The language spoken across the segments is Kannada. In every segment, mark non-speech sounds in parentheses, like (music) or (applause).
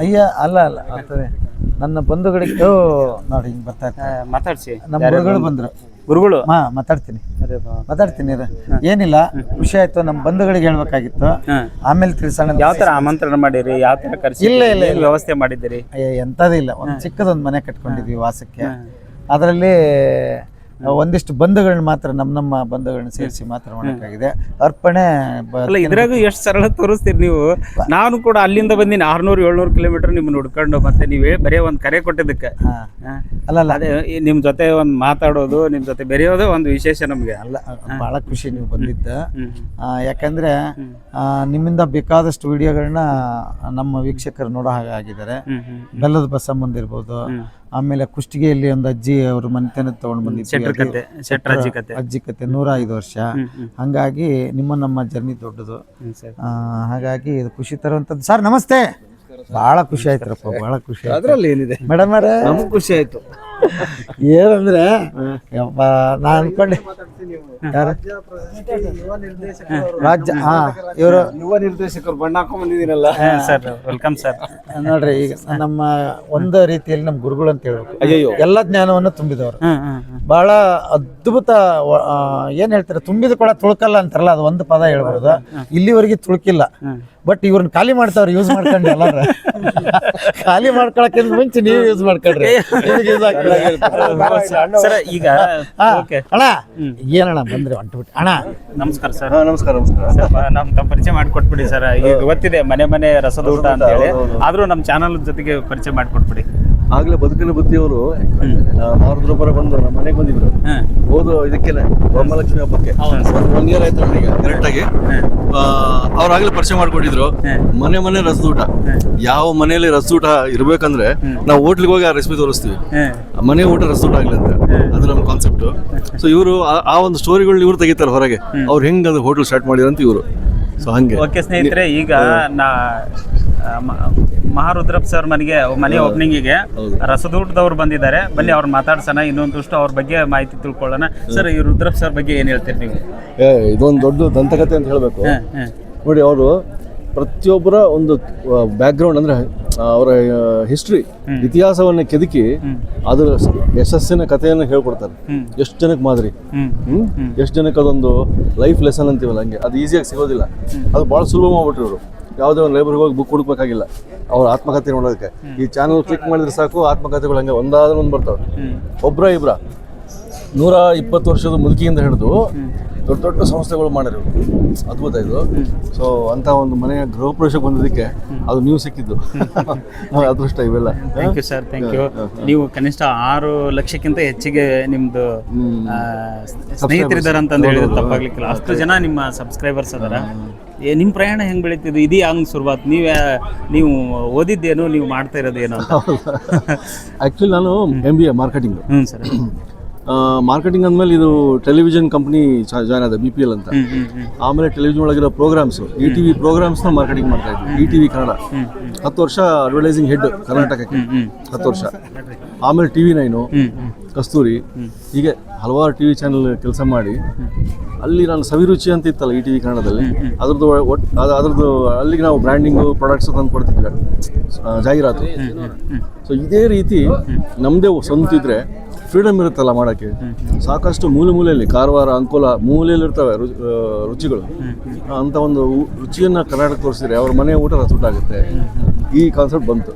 ಅಯ್ಯ ಅಲ್ಲ ಅಲ್ಲ ಆಗ್ತದೆ ನನ್ನ ಬಂಧುಗಳಿಗೆ ಓ ನೋಡಿ ಹಿಂಗೆ ಬರ್ತಾ ಇರ್ತಾರೆ ಮಾತಾಡ್ಸಿ. ನಮ್ಮ ಗುರುಗಳು ಬಂದರು? ಗುರುಗಳು? ಹಾ ಮಾತಾಡ್ತೀನಿ. ಮಾತಾಡ್ತೀನಿ ಇರು. ಏನಿಲ್ಲ ಖುಷಿ ಆಯ್ತು ನಮ್ಮ ಬಂಧುಗಳಿಗೆ ಹೇಳ್ಬೇಕಾಗಿತ್ತು. ಆಮೇಲೆ ತಿಳಿಸೋಣ. ಯಾವ ತರ ಆಮಂತ್ರಣ ಮಾಡಿರಿ? ಯಾವ ತರ ಕರ್ಸಿ ಇಲ್ಲ, ಇಲ್ಲ, ಏನ್ ವ್ಯವಸ್ಥೆ ಮಾಡಿದ್ದೀರಿ? ಅಯ್ಯ, ಎಂಥದ್ದು ಇಲ್ಲ ಒಂದು ಚಿಕ್ಕದೊಂದು ಮನೆ ಕಟ್ಕೊಂಡಿದ್ವಿ ವಾಸಕ್ಕೆ. ಅದರಲ್ಲಿ ಒಂದಿಷ್ಟು ಬಂಧುಗಳನ್ನ ಮಾತ್ರ ನಮ್ಮ ನಮ್ಮ ಬಂಧುಗಳನ್ನ ಸೇರಿಸಿ ಮಾತ್ರ ಮಾಡೋಕ್ಕಾಗಿದೆ. ಅರ್ಪಣೆ ಅಲ್ಲ ಇದ್ರಾಗ ಎಷ್ಟು ಸರಳ ತೋರಿಸ್ತೀರಿ ನೀವು? ನಾನು ಕೂಡ ಅಲ್ಲಿಂದ ಬಂದಿನಿ ಆರ್ನೂರು ಏಳ್ನೂರು ಕಿಲೋಮೀಟರ್ ನಿಮ್ಮನ್ನ ಹುಡ್ಕೊಂಡು ಮತ್ತೆ ನೀವೇ ಬರೀ ಒಂದು ಕರೆ ಕೊಟ್ಟಿದ್ದಕ್ಕೆ. ಅಲ್ಲ ಅಲ್ಲಲ್ಲ ಅದೇ ಈ ನಿಮ್ ಜೊತೆ ಒಂದು ಮಾತಾಡೋದು ನಿಮ್ ಜೊತೆ ಬೆರೆಯೋದು ಒಂದು ವಿಶೇಷ ನಮ್ಗೆ. ಅಲ್ಲ ಬಹಳ ಖುಷಿ ನೀವು ಬಂದಿದ್ದ. ಯಾಕಂದ್ರೆ ಆ, ನಿಮ್ಮಿಂದ ಬೇಕಾದಷ್ಟು ವಿಡಿಯೋಗಳನ್ನ ನಮ್ಮ ವೀಕ್ಷಕರು ನೋಡೋ ಹಾಗೆ ಆಗಿದ್ದಾರೆ. ಬೆಲ್ಲದ ಬಸಮ್ಮಂದ್ ಇರ್ಬೋದು ಆಮೇಲೆ ಕುಷ್ಟಗಿಯಲ್ಲಿ ಒಂದು ಅಜ್ಜಿ ಅವ್ರ ಮನೆತನ ತಗೊಂಡು ಬಂದಿದ್ವಿ. ಅಜ್ಜಿ ಕತೆ. ಅಜ್ಜಿ ಕತೆ ನೂರ ಐದು ವರ್ಷ ಹಂಗಾಗಿ ನಿಮ್ಮ ನಮ್ಮ ಜರ್ನಿ ದೊಡ್ಡದು. ಆ, ಹಾಗಾಗಿ ಇದು ಖುಷಿ ತರುವಂಥದ್ದು ಸರ್ ನಮಸ್ತೆ. ಬಹಳ ಖುಷಿ ಆಯ್ತರಪ್ಪ ಬಹಳ ಖುಷಿ ಆಯ್ತು. ಅದ್ರಲ್ಲಿ ಏನಿದೆ? ಮೇಡಮ್ ಅವರೇ. ನಮಗ್ ಖುಷಿ ಆಯ್ತು. ಏನಂದ್ರೆ ಯಪ್ಪ ನಾ ಅನ್ಕೊಂಡೆ ಯಾರು? ರಾಜ್ಯ ಹಾ. ಇವರು ಯುವ ನಿರ್ದೇಶಕರು ಬಣ್ಣ ಹಾಕೊಂಡ್ ಬಂದಿದ್ದೀರಲ್ಲ. ಸರ್ ವೆಲ್ಕಮ್ ಸರ್ ನೋಡ್ರಿ ಈಗ ನಮ್ಮ ಒಂದು ರೀತಿಯಲ್ಲಿ ನಮ್ಮ ಗುರುಗಳು ಅಂತ ಹೇಳ್ಬೇಕು. ಎಲ್ಲಾ ಎಲ್ಲ ಜ್ಞಾನವನ್ನು ತುಂಬಿದವರು. ಬಹಳ ಅದ್ಭುತ ಆ, ಏನ್ ಹೇಳ್ತಾರೆ ತುಂಬಿದ ಕೂಡ ತುಳುಕಲ್ಲ ಅಂತಾರಲ್ಲ ಅದು ಒಂದು ಪದ ಹೇಳ್ಬೋದು. ಇಲ್ಲಿವರೆಗೆ ತುಳುಕಿಲ್ಲ. ಬಟ್ ಇವ್ರನ್ನ ಖಾಲಿ ಮಾಡ್ತಾವ್ರೆ ಯೂಸ್ ಮಾಡ್ಕೊಂಡು ಎಲ್ಲಾರ. ಖಾಲಿ ಮಾಡ್ಕೊಳಕ್ಕಿಂತ ಮುಂಚೆ ನೀವು ಯೂಸ್ ಮಾಡ್ಕೊಳ್ರಿ. (laughs) ನಿಮ್ಗೆ use ಆಗ್ತದೆ. ಸರ್ ಈಗ ಹಾ, ಓಕೆ ಅಣ್ಣ ಏನಣ್ಣ ಬಂದ್ರೆ ಹೊಂಟ್ಬಿಟ್ಟು ಅಣ್ಣ. ನಮಸ್ಕಾರ ಸರ್. ಹಾ ನಮಸ್ಕಾರ ನಮಸ್ಕಾರ. ಸ್ವಲ್ಪ ನಮ್ ತಮ್ಮ ಪರಿಚಯ ಮಾಡ್ಕೊಟ್ಬಿಡಿ ಸರ್. ಈಗ ಗೊತ್ತಿದೆ ಮನೆ ಮನೆ ರಸದ ಊಟ ಅಂತ ಹೇಳಿ. ಆದ್ರೂ ನಮ್ಮ ಚಾನಲ್ ಜೊತೆಗೆ ಪರಿಚಯ ಮಾಡ್ಕೊಟ್ಬಿಡಿ. ಆಗ್ಲೇ ಬದುಕಿನ ಬುದ್ಧಿಯವರು ಮಾರುದ್ರೊಬ್ಬರ ಬಂದು ನಮ್ಮ ಮನೆಗೆ ಬಂದಿದ್ರು. ಓದು ಹೋದು ಇದಕ್ಕೆನೆ ಬ್ರಹ್ಮಲಕ್ಷ್ಮಿ ಹಬ್ಬಕ್ಕೆ. ಹೌದು ಸರ್. ಒನ್ ಇಯರ್ ಆಯ್ತು ಅವರಿಗೆ ಕರೆಕ್ಟ್ ಆಗಿ. ಅವ್ರು ಆಗ್ಲೇ ಪರಿಚಯ ಮಾಡ್ಕೊಂಡಿದ್ರು ಮನೆ ಮನೆ ರಸದೂಟ ಯಾವ ಮನೆಯಲ್ಲಿ ರಸದೂಟ ಇರ್ಬೇಕಂದ್ರೆ ನಾವು ಹೋಟ್ಲಿಗೆ ಹೋಗಿ ಆ ರೆಸಿಪಿ ತೋರಿಸ್ತೀವಿ. ಹ್ಮ್ ಮನೆ ಊಟ ರಸದೂಟ ಆಗ್ಲಿ ಅಂತ. ಅದು ನಮ್ಮ ಕಾನ್ಸೆಪ್ಟ್ ಸೊ ಇವರು ಆ ಒಂದು ಸ್ಟೋರಿಗಳು ಇವ್ರು ತೆಗಿತಾರೆ ಹೊರಗೆ. ಅವ್ರು ಹೆಂಗ್ ಅದು ಹೋಟೆಲ್ ಸ್ಟಾರ್ಟ್ ಮಾಡಿದ್ರು ಅಂತ ಇವರು. ಸೊ ಹಂಗೆ. ಓಕೆ ಸ್ನೇಹಿತರೆ ಈಗ ನಾ ಮಹಾರುದ್ರಪ್ ಸರ್ ಮನೆಗೆ ಮನೆ ಓಪನಿಂಗಿಗೆ ರಸದೂಟದವ್ರು ಬಂದಿದ್ದಾರೆ. ಬನ್ನಿ ಅವ್ರು ಮಾತಾಡ್ಸೋಣ. ಇನ್ನೊಂದಷ್ಟು ಅವ್ರ ಬಗ್ಗೆ ಮಾಹಿತಿ ತಿಳ್ಕೊಳ್ಳೋಣ. ಸರ್ ಈ ರುದ್ರಪ್ ಸರ್ ಬಗ್ಗೆ ಏನು ಹೇಳ್ತೀರಿ ನೀವು? ಏ ಇದೊಂದು ದೊಡ್ಡ ದಂತಕತೆ ಅಂತ ಹೇಳಬೇಕು. ನೋಡಿ ಅವರು ಪ್ರತಿಯೊಬ್ಬರ ಒಂದು ಬ್ಯಾಕ್ಗ್ರೌಂಡ್ ಅಂದ್ರೆ ಅವರ ಹಿಸ್ಟ್ರಿ ಇತಿಹಾಸವನ್ನ ಕೆದಕಿ ಅದರ ಯಶಸ್ಸಿನ ಕಥೆಯನ್ನು ಹೇಳ್ಕೊಡ್ತಾರೆ. ಎಷ್ಟು ಜನಕ್ಕೆ ಮಾದರಿ? ಎಷ್ಟು ಜನಕ್ಕೆ ಅದೊಂದು ಲೈಫ್ ಲೆಸನ್ ಅಂತೀವಲ್ಲ ಹಂಗೆ? ಅದು ಈಸಿಯಾಗಿ ಸಿಗೋದಿಲ್ಲ. ಅದು ಭಾಳ ಸುಲಭ ಮಾಡ್ಬಿಟ್ರು ಇವರು. ಯಾವುದೇ ಒಂದು ಲೈಬ್ರರಿಗೆ ಹೋಗಿ ಬುಕ್ ಹುಡುಕ್ಬೇಕಾಗಿಲ್ಲ. ಅವ್ರ ಆತ್ಮಕಥೆ ನೋಡೋದಕ್ಕೆ. ಈ ಚಾನಲ್ ಕ್ಲಿಕ್ ಮಾಡಿದ್ರೆ ಸಾಕು ಆತ್ಮಕಥೆಗಳು ಹಂಗೆ ಒಂದಾದ್ರೂ ಒಂದು ಬರ್ತವೆ. ಒಬ್ರ ಇಬ್ರ. ನೂರ ಇಪ್ಪತ್ತು ವರ್ಷದ ಮುದುಕಿಯಿಂದ ಹಿಡಿದು ದೊಡ್ಡ ದೊಡ್ಡ ಸಂಸ್ಥೆಗಳು ಮಾಡಿರೋ. ಅದ್ಭುತ ಇದು. ಸೊ ಅಂತ ಒಂದು ಮನೆಯ ಗೃಹ ಪ್ರವೇಶಕ್ಕೆ ಬಂದಿದ್ದಕ್ಕೆ ಅದು ನೀವು ಸಿಕ್ಕಿದ್ದು. (laughs) ಅದೃಷ್ಟ ಇವೆಲ್ಲ. Thank you sir thank you ನೀವು ಕನಿಷ್ಠ ಆರು ಲಕ್ಷಕ್ಕಿಂತ ಹೆಚ್ಚಿಗೆ ನಿಮ್ದು ಆ, ಸ್ನೇಹಿತರಿದ್ದಾರೆ ಅಂತ ಹೇಳಿದ್ರೆ ತಪ್ಪಾಗ್ಲಿಕ್ಕಿಲ್ಲ. ಅಷ್ಟು ಜನ ನಿಮ್ಮ ಸಬ್ಸ್ಕ್ರೈಬರ್ಸ್ ಅದಾರ. ನಿಮ್ಮ ಪ್ರಯಾಣ ಹೆಂಗ್ ಬೆಳೀತಿದ್ದು? ಇದೀ ಹಂಗೆ ಶುರುವಾತ್? ನೀವೇ ನೀವು ಓದಿದ್ದೇನು? ನೀವು ಮಾಡ್ತಾ ಇರೋದೇನು ಆ್ಯಕ್ಚುಲಿ (laughs) ನಾನು ಎಂ ಬಿ ಎ ಮಾರ್ಕೆಟಿಂಗ್ ಹ್ಞೂ ಸರ್ ಮಾರ್ಕೆಟಿಂಗ್ ಅಂದಮೇಲೆ ಇದು ಟೆಲಿವಿಷನ್ ಕಂಪ್ನಿ ಜಾಯ್ನ್ ಆದ ಬಿ ಪಿ ಎಲ್ ಅಂತ. ಆಮೇಲೆ ಟೆಲಿವಿಷನ್ ಒಳಗಿರೋ ಪ್ರೋಗ್ರಾಮ್ಸ್ ಇ ಟಿ ವಿ ಪ್ರೋಗ್ರಾಮ್ಸ್ನ ಮಾರ್ಕೆಟಿಂಗ್ ಮಾಡ್ತಾ ಇದ್ವಿ. E T V Kannada. ಹತ್ತು ವರ್ಷ ಅಡ್ವರ್ಟೈಸಿಂಗ್ ಹೆಡ್ ಕರ್ನಾಟಕಕ್ಕೆ. ಹತ್ತು ವರ್ಷ. ಆಮೇಲೆ ಟಿ ವಿ ನೈನು ಕಸ್ತೂರಿ. ಹೀಗೆ ಹಲವಾರು ಟಿ ವಿ ಚಾನಲ್ ಕೆಲಸ ಮಾಡಿ ಅಲ್ಲಿ ನಾನು ಸವಿರುಚಿ ಅಂತ ಇತ್ತಲ್ಲ ಈ ಟಿ ವಿ ಕನ್ನಡದಲ್ಲಿ. ಅದ್ರದ್ದು ಒಟ್ಟು ಅದು ಅದ್ರದ್ದು ಅಲ್ಲಿಗೆ ನಾವು ಬ್ರ್ಯಾಂಡಿಂಗು ಪ್ರಾಡಕ್ಟ್ಸ್ ತಂದು ಕೊಡ್ತಿದ್ವಿ. ಜಾಹೀರಾತು. ಸೊ ಇದೇ ರೀತಿ ನಮ್ಮದೇ ಸ್ವಂತ ಇದ್ರೆ ಫ್ರೀಡಮ್ ಇರುತ್ತಲ್ಲ ಮಾಡೋಕ್ಕೆ? ಸಾಕಷ್ಟು ಮೂಲೆ ಮೂಲೆಯಲ್ಲಿ ಕಾರವಾರ ಅಂಕೋಲ ಮೂಲೆಯಲ್ಲಿ ಇರ್ತವೆ ರುಚಿಗಳು. ಅಂತ ಒಂದು ರುಚಿಯನ್ನು ಕರ್ನಾಟಕ ತೋರಿಸಿದ್ರೆ ಅವ್ರ ಮನೆ ಊಟ ರಸೂಟ ಆಗುತ್ತೆ ಈ ಕಾನ್ಸೆಪ್ಟ್ ಬಂತು.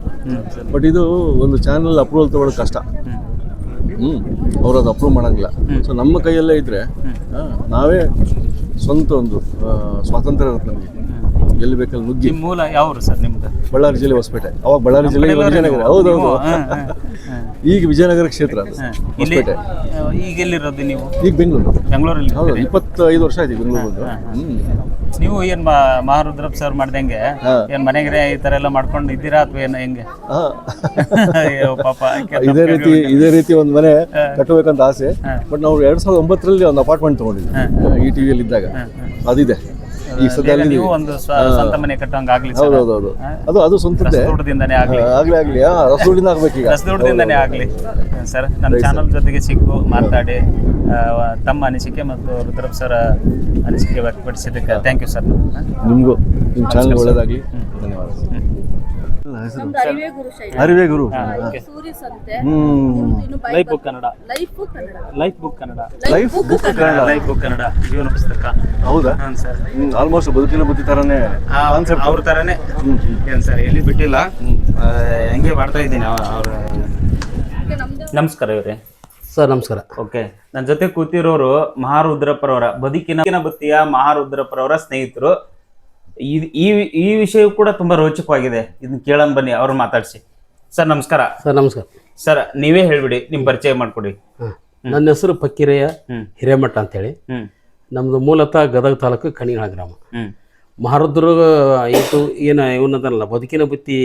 ಬಟ್ ಇದು ಒಂದು ಚಾನಲ್ ಅಪ್ರೂವಲ್ ತಗೊಳ್ಳೋದು ಕಷ್ಟ. ಹ್ಞೂ ಅವ್ರು ಅದು ಅಪ್ರೂವ್ ಮಾಡೋಂಗಿಲ್ಲ. ಸೊ ನಮ್ಮ ಕೈಯಲ್ಲೇ ಇದ್ರೆ ನಾವೇ ಸ್ವಂತ ಒಂದು ಸ್ವಾತಂತ್ರ್ಯ ಇರುತ್ತೆ ನಮಗೆ. ಎಲ್ಲಿ ಬೇಕಲ್ಲಿ ನುಗ್ಗಿ. ಮೂಲ ಯಾವ ಸರ್ ನಿಮ್ದು? ಬಳ್ಳಾರಿ ಜಿಲ್ಲೆ ಹೊಸಪೇಟೆ. ಅವಾಗ ಬಳ್ಳಾರಿ ಜಿಲ್ಲೆ ಇವಾಗ ಈಗ ವಿಜಯನಗರ ಕ್ಷೇತ್ರ ಅದು. ಇಲ್ಲಿ ಹೊಸಪೇಟೆ ಈಗ ಎಲ್ಲಿರೋದು ನೀವು? ಈಗ ಬೆಂಗಳೂರು. ಬೆಂಗಳೂರಲ್ಲಿ. ಹೌದು ಇಪ್ಪತ್ತೈದು ವರ್ಷ ಆಯ್ತು ಬೆಂಗಳೂರು ಬಂದು. ಹ್ಮ್. ನೀವು ಏನ್ ಮಾ- ಮಹಾರುದ್ರಪ್ ಸರ್ ಮಾಡ್ದಂಗೆ. ಏನ್ ಮನೆಗೆ ಈ ತರ ಎಲ್ಲ ಮಾಡ್ಕೊಂಡು ಇದ್ದೀರಾ ಅಥವಾ ಏನ್ ಹೆಂಗೆ. ಅಯ್ಯೋ ಪಾಪ ಕೆಟ್ಟ ಇದೇ ರೀತಿ ಇದೇ ರೀತಿ ಒಂದು ಮನೆ ಕಟ್ಟಬೇಕಂತ ಆಸೆ. ಬಟ್ ನಾವು ಎರಡ್ ಸಾವಿರದ ಒಂಬತ್ತರಲ್ಲಿ ಒಂದು ಅಪಾರ್ಟ್ಮೆಂಟ್ ತಗೊಂಡಿದ್ವಿ. ಈ ಟಿವಿಯಲ್ಲಿ ಇದ್ದಾಗ ಅದಿದೆ. ಈಗ ಸದ್ಯ ನೀವು ಒಂದು ಸ್ವ- ಸ್ವಂತ ಮನೆ ಕಟ್ಟಂಗ ಆಗ್ಲಿ ಹೌದು ಹೌದು ಅದು ಅದು ಸ್ವಂತದ್ದೇ. ದುಡ್ಡದಿಂದನೇ ಆಗ್ಲಿ. ಆಗ್ಲಿ ಆಗ್ಲಿ. ಆ, ರಸಗುಳಿಂದ ಆಗ್ಬೇಕೀಗ. ದುಡ್ಡದಿಂದನೇ ಆಗ್ಲಿ. ಸರ್ ನಮ್ಮ ಚಾನಲ್ ಜೊತೆಗೆ ಸಿಕ್ಕು ಮಾತಾಡಿ. ಆ, ತಮ್ಮ ಅನಿಸಿಕೆ ಮತ್ತು ರುದ್ರಪ್ ಸರ್ ಅನಿಸಿಕೆ ವ್ಯಕ್ತಪಡಿಸಿದ್ದಕ್ಕೆ ಥ್ಯಾಂಕ್ ಯು ಸರ್. ನಿಮಗೂ. ನಿಮ್ಮ ಚಾನಲ್ ಒಳ್ಳೇದಾಗ್ಲಿ. ಧನ್ಯವಾದ ನಮ್ದು ಅರಿವೇ ಗುರು ಶೈಲಿ. ಅರಿವೇ ಗುರು. ಇನ್ನು life book Kannada. Life Kannada. Life book Kannada. Life book Kannada. Life book Kannada. ಜೀವನ ಪುಸ್ತಕ. ಹೌದಾ? ಹಾಂ ಸರ್. ಆಲ್ಮೋಸ್ಟ್ ಬದುಕಿನ ಬುದ್ಧಿ ತರನೇ ಕಾನ್ಸೆಪ್ಟ್ ಅವ್ರ ಥರನೇ ಏನು ಸರ್ ಎಲ್ಲಿ ಬಿಟ್ಟಿಲ್ಲ? ಆ, ಹಂಗೆ ಮಾಡ್ತಾ ಇದ್ದೀನಿ ಅವ್ರ ನಮಸ್ಕಾರ ಇವರೇ. ಸರ್ ನಮಸ್ಕಾರ. ಓಕೆ. ನನ್ನ ಜೊತೆ ಕೂತಿರೋರು ಮಹಾರುದ್ರಪ್ಪರವರ ಬದುಕಿನ ಬುತ್ತಿಯ ಮಹಾರುದ್ರಪ್ಪರವರ ಸ್ನೇಹಿತರು. ಈ ಈ ಈ ವಿಷಯ ಕೂಡ ತುಂಬಾ ರೋಚಕವಾಗಿದೆ. ಇದನ್ನ ಕೇಳೋಣ ಬನ್ನಿ ಅವ್ರು ಮಾತಾಡ್ಸಿ. ಸರ್ ನಮಸ್ಕಾರ. ಸರ್ ನಮಸ್ಕಾರ. ಸರ್ ನೀವೇ ಹೇಳ್ಬಿಡಿ ನಿಮ್ ಪರಿಚಯ ಮಾಡ್ಕೊಡಿ. ನನ್ನ ಹೆಸರು ಪಕ್ಕಿರಯ್ಯ. ಹಿರೇಮಠ ಅಂತೇಳಿ. ಹೇಳಿ ನಮ್ಮದು ಮೂಲತಃ ಗದಗ ತಾಲೂಕು ಕಣಿಗಳ ಗ್ರಾಮ. ಮಹಾರುದ್ರ ಇವತ್ತು ಏನ ಇವನದಲ್ಲ ಬದುಕಿನ ಬುತ್ತಿ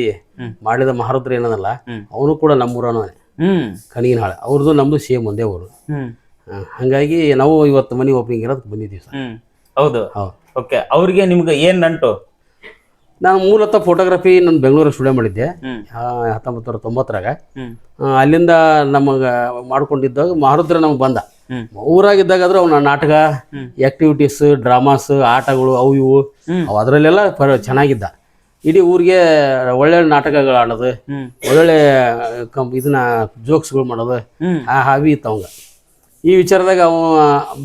ಮಾಡಿದ ಮಹಾರುದ್ರ ಏನದಲ್ಲ ಅವನು ಕೂಡ ನಮ್ಮೂರನ ಕಣಿಗಿನಾಳ ಅವ್ರದ್ದು ನಮ್ದು ಸೇಮ್ ಒಂದೇ ಊರು. ಹಾಗಾಗಿ ನಾವು ಇವತ್ತು ಮನೆ ಓಪನಿಂಗ್ ಇರೋದಕ್ಕೆ ಬಂದಿದ್ದೀವಿ ಸರ್. ಹೌದು. ಹೌದು. ಓಕೆ ಅವ್ರಿಗೆ ನಿಮ್ಗೆ ಏನ್ ನಂಟು? ನಾನು ಮೂಲತಃ ಫೋಟೋಗ್ರಫಿ ನಾನು ಬೆಂಗಳೂರು ಸ್ಟುಡಿಯೋ ಮಾಡಿದ್ದೆ. ಹತ್ತೊಂಬತ್ತು ನೂರ ತೊಂಬತ್ತರಾಗ. ಅಲ್ಲಿಂದ ನಮಗೆ ಮಾಡ್ಕೊಂಡಿದ್ದಾಗ ಮಹಾರುದ್ರ ನಮ್ಗೆ ಬಂದ. ಊರಾಗಿದ್ದಾಗ ಆದ್ರೆ ಅವನ ನಾಟಕ ಆಕ್ಟಿವಿಟೀಸ್ ಡ್ರಾಮಾಸ್ ಆಟಗಳು ಅವು ಇವು ಅವು ಅದರಲ್ಲೆಲ್ಲ ಚೆನ್ನಾಗಿದ್ದ. ಇಡೀ ಊರಿಗೆ ಒಳ್ಳೆ ನಾಟಕಗಳು ಆಡೋದು ಒಳ್ಳೊಳ್ಳೆ ಕಂಪ್ ಇದನ್ನ ಜೋಕ್ಸ್ಗಳು ಮಾಡೋದು ಆ ಹಾವಿ ಇತ್ತು ಅವಂಗ. ಈ ವಿಚಾರದಾಗ ಅವ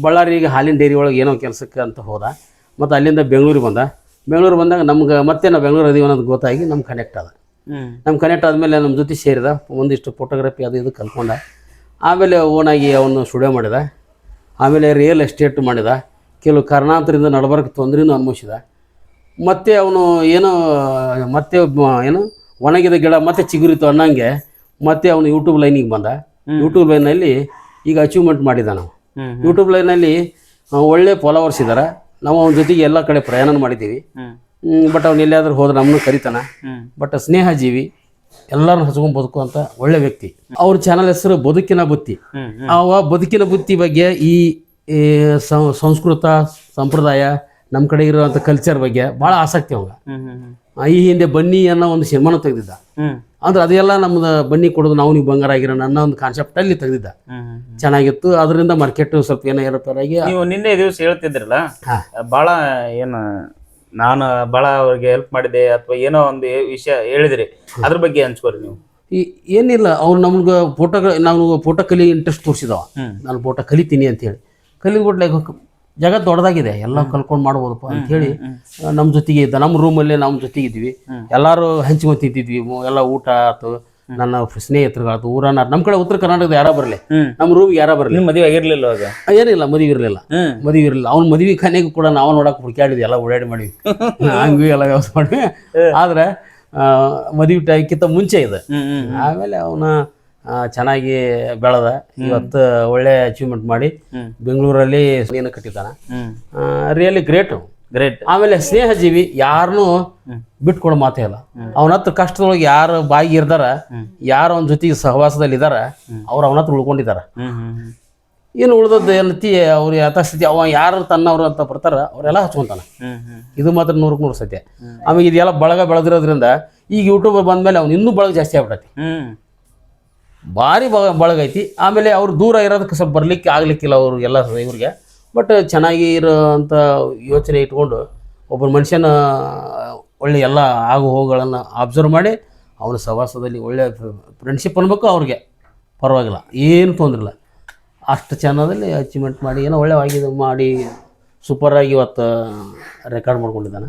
ಬಳ್ಳಾರಿಗೆ ಹಾಲಿನ ಡೈರಿ ಒಳಗೆ ಏನೋ ಕೆಲಸಕ್ಕೆ ಅಂತ ಹೋದ. ಮತ್ತು ಅಲ್ಲಿಂದ ಬೆಂಗಳೂರಿಗೆ ಬಂದ. ಬೆಂಗಳೂರು ಬಂದಾಗ ನಮ್ಗೆ ಮತ್ತೆ ನಾವು ಬೆಂಗಳೂರು ಅದೀವಿ ಅನ್ನೋದು ಗೊತ್ತಾಗಿ ನಮ್ಗೆ ಕನೆಕ್ಟ್ ಆದ. ನಮ್ಮ ಕನೆಕ್ಟ್ ಆದಮೇಲೆ ನಮ್ಮ ಜೊತೆ ಸೇರಿದ ಒಂದಿಷ್ಟು ಫೋಟೋಗ್ರಫಿ ಅದು ಇದು ಕಲ್ತ್ಕೊಂಡ ಆಮೇಲೆ ಓನಾಗಿ ಅವನು ಸ್ಟುಡಿಯೋ ಮಾಡಿದ. ಆಮೇಲೆ ರಿಯಲ್ ಎಸ್ಟೇಟ್ ಮಾಡಿದ. ಕೆಲವು ಕಾರಣಾಂತರದಿಂದ ನಡಬರ್ಕ ತೊಂದರೆನೂ ಅನುಭವಿಸಿದ. ಮತ್ತೆ ಅವನು ಏನು ಮತ್ತೆ ಏನು ಒಣಗಿದ ಗಿಡ ಮತ್ತೆ ಚಿಗುರಿತು ಅನ್ನಂಗೆ ಮತ್ತೆ ಅವನು ಯೂಟ್ಯೂಬ್ ಲೈನಿಗೆ ಬಂದ. ಯೂಟ್ಯೂಬ್ ಲೈನಲ್ಲಿ ಈಗ ಅಚೀವ್ಮೆಂಟ್ ಮಾಡಿದ ನಾವು. ಯೂಟ್ಯೂಬ್ ಲೈನಲ್ಲಿ ಒಳ್ಳೆ ಫಾಲೋವರ್ಸ್ ಇದ್ದಾರೆ ನಾವು ಅವನ ಜೊತೆಗೆ ಎಲ್ಲ ಕಡೆ ಪ್ರಯಾಣ ಮಾಡಿದ್ದೀವಿ. ಬಟ್ ಅವ್ನು ಎಲ್ಲಿಯಾದ್ರೂ ಹೋದ್ರೆ ನಮ್ಮನ್ನು ಕರಿತಾನ. ಬಟ್ ಸ್ನೇಹ ಜೀವಿ ಎಲ್ಲರನ್ನು ಹಚ್ಕೊಂಡು ಬದುಕುವಂತ ಒಳ್ಳೆ ವ್ಯಕ್ತಿ. ಅವ್ರ ಚಾನಲ್ ಹೆಸರು ಬದುಕಿನ ಬುತ್ತಿ. ಅವ ಬದುಕಿನ ಬುತ್ತಿ ಬಗ್ಗೆ ಈ ಸಂಸ್ಕೃತ ಸಂಪ್ರದಾಯ ನಮ್ಮ ಕಡೆ ಇರುವಂತ ಕಲ್ಚರ್ ಬಗ್ಗೆ ಬಹಳ ಆಸಕ್ತಿ ಅವಾಗ. ಈ ಹಿಂದೆ ಬನ್ನಿ ಅನ್ನೋ ಒಂದು ಸಿನಿಮಾನು ತೆಗೆದಿದ್ದ. ಅಂದ್ರೆ ಅದೆಲ್ಲ ನಮ್ದು ಬನ್ನಿ ಕೊಡೋದು ನಾವು ನೀವು ಬಂಗಾರ ಆಗಿರೋಣ ಅನ್ನೋ ಒಂದು ಕಾನ್ಸೆಪ್ಟ್ ಅಲ್ಲಿ ತೆಗೆದಿದ್ದ. ಚೆನ್ನಾಗಿತ್ತು. ಅದರಿಂದ ಮಾರ್ಕೆಟ್ ಸ್ವಲ್ಪ ಏನೋ ಏರುಪೇರಾಗಿ ನೀವು ನಿನ್ನೆ ದಿವಸ ಹೇಳ್ತಿದ್ರಲ್ಲ. ಬಹಳ ಏನು ನಾನು ಬಹಳ ಅವ್ರಿಗೆ ಹೆಲ್ಪ್ ಮಾಡಿದೆ ಅಥವಾ ಏನೋ ಒಂದು ವಿಷಯ ಹೇಳಿದ್ರಿ. ಅದ್ರ ಬಗ್ಗೆ ಹಂಚ್ಕೋರಿ ನೀವು. ಈ ಏನಿಲ್ಲ ಅವ್ರು ನಮ್ಗೆ ಫೋಟೋ ನಾವು ಫೋಟೋ ಕಲಿ ಇಂಟ್ರೆಸ್ಟ್ ತೋರಿಸಿದವ. ನಾನು ಫೋಟೋ ಕಲಿತೀನಿ ಅಂತ ಹೇಳಿ. ಕಲಿದ್ಬಿಟ್ಲೆ ಜಗತ್ತು ದೊಡ್ಡದಾಗಿದೆ ಎಲ್ಲ ಕಲ್ಕೊಂಡು ಮಾಡ್ಬೋದಪ್ಪ ಅಂತೇಳಿ ನಮ್ಮ ಜೊತೆಗೆ ಇದ್ದ ನಮ್ಮ ರೂಮಲ್ಲೇ ನಮ್ಮ ಜೊತೆಗೆ ಇದ್ವಿ ಎಲ್ಲರೂ ಹಂಚ್ಕೊಂಡ್ ತಿಂತಿದ್ವಿ ಎಲ್ಲ ಊಟ ಆಯ್ತು ನನ್ನ ಸ್ನೇಹಿತರುಗಳಾಯ್ತು ಊರನ್ನ ನಮ್ಮ ಕಡೆ ಉತ್ತರ ಕರ್ನಾಟಕದ ಯಾರ ಬರಲಿ. ನಮ್ಮ ರೂಮ್ಗೆ ಯಾರ ಬರಲಿ ಮದುವೆ ಆಗಿರ್ಲಿಲ್ಲ ಅವಾಗ ಏನಿಲ್ಲ ಮದುವೆ ಇರಲಿಲ್ಲ. ಮದುವೆ ಇರಲಿಲ್ಲ. ಅವ್ನ ಮದುವೆ ಕನೆಗೂ ಕೂಡ ನಾವು ನೋಡಕ್ ಹುಡುಕಾಡಿದ್ವಿ ಎಲ್ಲ ಓಡಾಡಿ ಮಾಡಿ. (laughs) ಹಂಗೂ ಎಲ್ಲ ವ್ಯವಸ್ಥೆ ಮಾಡಿದ್ವಿ ಆದ್ರೆ ಮದುವೆ ಟೈಕ್ಕಿಂತ ಮುಂಚೆ ಇದೆ. ಆಮೇಲೆ ಅವನ ಚೆನ್ನಾಗಿ ಬೆಳೆದ. ಇವತ್ತು ಒಳ್ಳೆ ಅಚೀವ್ಮೆಂಟ್ ಮಾಡಿ ಬೆಂಗಳೂರಲ್ಲಿ ಏನು ಕಟ್ಟಿದ್ದಾನ. ರಿಯಲಿ ಗ್ರೇಟ್ ಗ್ರೇಟ್ ಆಮೇಲೆ ಸ್ನೇಹಜೀವಿ ಯಾರನ್ನೂ ಬಿಟ್ಕೊಡೋ ಮಾತೇ ಇಲ್ಲ. ಅವನ ಹತ್ರ ಕಷ್ಟದೊಳಗೆ ಯಾರು ಬಾಯಿಗೆ ಇರ್ದಾರ ಯಾರು ಅವನ ಜೊತೆಗೆ ಸಹವಾಸದಲ್ಲಿ ಇದಾರ ಅವ್ರು ಅವನ ಹತ್ರ ಉಳ್ಕೊಂಡಿದಾರ. ಏನು ಉಳ್ದದ್ದು ಏನತಿ ಅವ್ರ ಯಥಾಸ್ಥಿತಿ ಅವ ಯಾರು ತನ್ನವ್ರು ಅಂತ ಬರ್ತಾರ ಅವರೆಲ್ಲ ಹಚ್ಕೊಂತಾನ. ಇದು ಮಾತ್ರ ನೂರಕ್ಕೆ ನೂರು ಸತ್ಯ. ಆಮೇಲೆ ಇದೆಲ್ಲ ಬಳಗ ಬೆಳೆದಿರೋದ್ರಿಂದ ಈಗ ಯೂಟ್ಯೂಬ್ ಬಂದ್ಮೇಲೆ ಅವ್ನು ಇನ್ನೂ ಬಳಗ ಜಾಸ್ತಿ ಆಗ್ಬಿಟ್ಟೈತಿ ಹ್ಮ್. ಭಾರಿ ಬ ಬಳಗ ಐತಿ ಆಮೇಲೆ ಅವ್ರು ದೂರ ಇರೋದಕ್ಕೆ ಸ್ವಲ್ಪ ಬರಲಿಕ್ಕೆ ಆಗಲಿಕ್ಕಿಲ್ಲ ಅವರು ಎಲ್ಲ ಇವ್ರಿಗೆ. ಬಟ್ ಚೆನ್ನಾಗಿ ಇರೋಂಥ ಯೋಚನೆ ಇಟ್ಕೊಂಡು ಒಬ್ಬ ಮನುಷ್ಯನ ಒಳ್ಳೆ ಎಲ್ಲ ಆಗು ಹೋಗುಗಳನ್ನು ಅಬ್ಸರ್ವ್ ಮಾಡಿ ಅವನ ಸವಾಸದಲ್ಲಿ ಒಳ್ಳೆಯ ಫ್ರೆಂಡ್ಶಿಪ್ ಅನ್ಬೇಕು ಅವ್ರಿಗೆ. ಪರವಾಗಿಲ್ಲ ಏನು ತೊಂದರೆ ಇಲ್ಲ ಅಷ್ಟು ಚೆನ್ನಾದಲ್ಲಿ ಅಚೀವ್ಮೆಂಟ್ ಮಾಡಿ ಏನೋ ಒಳ್ಳೆವಾಗಿದೆ ಮಾಡಿ ಸೂಪರಾಗಿ ಇವತ್ತು ರೆಕಾರ್ಡ್ ಮಾಡ್ಕೊಂಡಿದ್ದಾನೆ.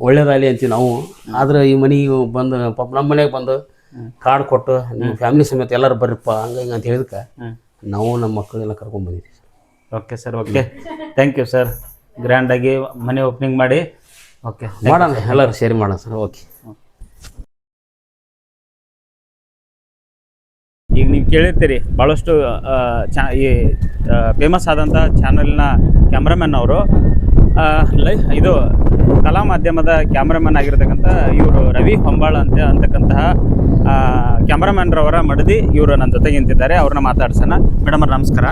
ಒಳ್ಳೇದಾಗಲಿ ಅಂತೀವಿ ನಾವು. ಆದ್ರೆ ಈ ಮನೆಗೆ ಬಂದು ಪಾಪ ನಮ್ಮ ಮನೆಗೆ ಬಂದು ಕಾರ್ಡ್ ಕೊಟ್ಟು ನಿಮ್ಮ ಫ್ಯಾಮಿಲಿ ಸಮೇತ ಎಲ್ಲರೂ ಬರ್ರಿಪ್ಪ ಹಂಗೆ ಹಿಂಗೆ ಅಂತ ಹೇಳಿದಕ್ಕೆ. ನಾವು ನಮ್ಮ ಮಕ್ಕಳೆಲ್ಲ ಕರ್ಕೊಂಡು ಬಂದಿದ್ದೀವಿ okay sir okay thank you sir ಗ್ರ್ಯಾಂಡಾಗಿ ಮನೆ ಓಪನಿಂಗ್ ಮಾಡಿ. ಓಕೆ ಮಾಡೋಣ ಎಲ್ಲರೂ ಸೇರಿ ಮಾಡೋಣ ಸರ್. ಓಕೆ ಈಗ ನೀವು ಕೇಳಿರ್ತೀರಿ ಭಾಳಷ್ಟು ಚಾ ಈ ಫೇಮಸ್ ಆದಂಥ ಚಾನಲ್ನ ಕ್ಯಾಮ್ರಾಮನ್ ಅವರು. ಲೈ, ಇದು ಕಲಾ ಮಾಧ್ಯಮದ ಕ್ಯಾಮ್ರಾಮನ್ ಆಗಿರ್ತಕ್ಕಂಥ ಇವರು ರವಿ ಹೊಂಬಾಳ ಅಂತ ಅಂತಕ್ಕಂತಹ ಕ್ಯಾಮ್ರಾಮನ್ರವರ ಮಡದಿ ಇವರು ನನ್ನ ಜೊತೆಗೆ ನಿಂತಿದ್ದಾರೆ ಅವ್ರನ್ನ ಮಾತಾಡ್ಸೋಣ. ಮೇಡಮ್ ನಮಸ್ಕಾರ.